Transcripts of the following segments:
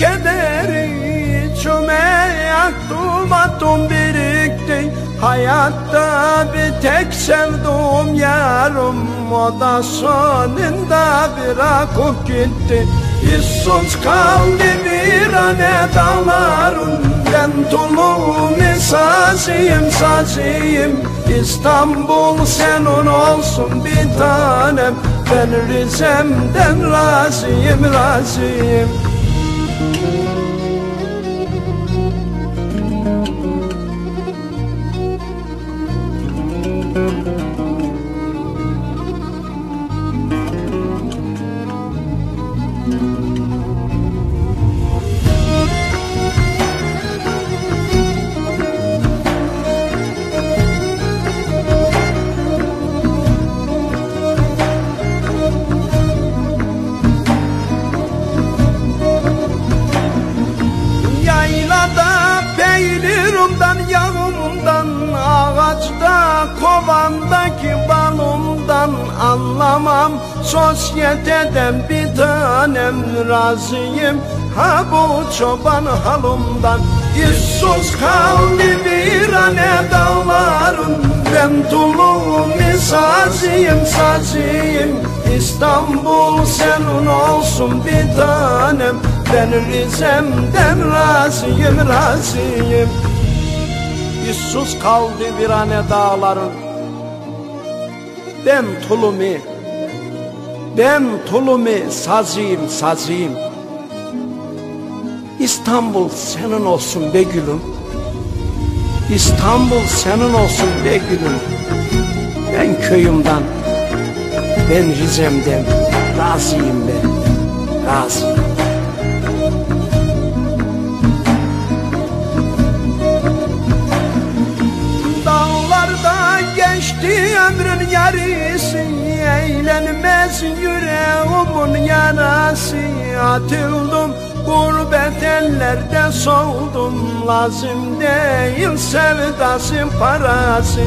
kederi içime yaktım attım birikti. Hayatta bir tek sevduğum yarım O da sonunda bırakıp gitti. İssuz kaldı bir ane dağların Ben tulum sazıyım sazıyım. İstanbul senin olsun bir tanem Ben Rize'mden razıyım razıyım Thank you. Kovandaki balımdan Anlamam. Sosyeteden bir tanem razıyım. Ha bu çoban halımdan. İşsuz kaldı bir ane dağların. Ben tulum sazıyım sazıyım. İstanbul senin olsun bir tanem. Ben Rize'mden razıyım razıyım İşsuz kaldı bir ane dağların Ben tulumi Ben tulumi sazıyım sazıyım. İstanbul senin olsun be gülüm. İstanbul senin olsun be gülüm. Ben köyümden Ben Rize'mden razıyım be Razıyım yarısı Eğlenmez yüreğimin yarası. Atıldım gurbet ellerde soğudum. Lazım değil sevdasın parası.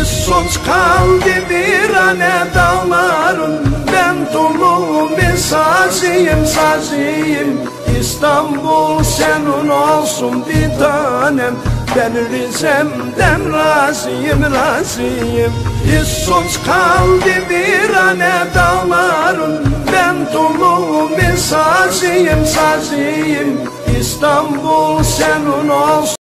İssuz kaldı bir ane dağların. Ben tulum sazıyım sazıyım. İstanbul senin olsun bir tanem ben Rize'mden razıyım razıyım. İssuz kaldı bir ane dağların. Ben tulum bir sazıyım sazıyım. İstanbul senin olsun